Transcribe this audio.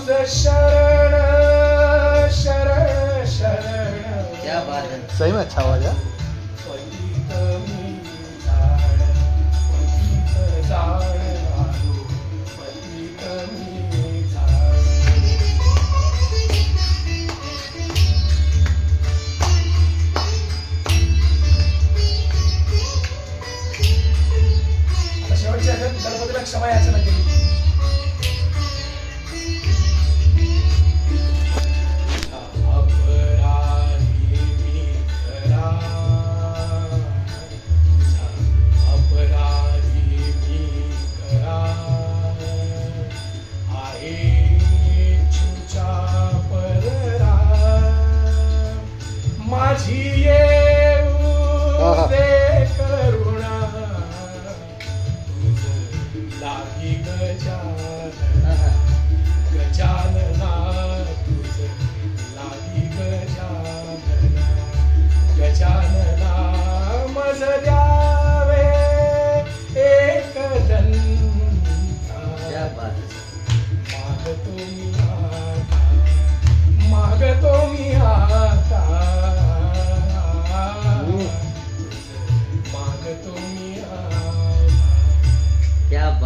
तुझ शरण शरण शरण क्या बात सही में अच्छा आवाज है पतित मी जाण पतित जाण आलो पतित मी शेवटच्या गणपतीला क्षमा याचना केली लागी गजानना गजानना तुझ. लागी गजानना गजानना मज द्यावे एक दंता. मागतो मी आता मागतो मी आता. मागतो मी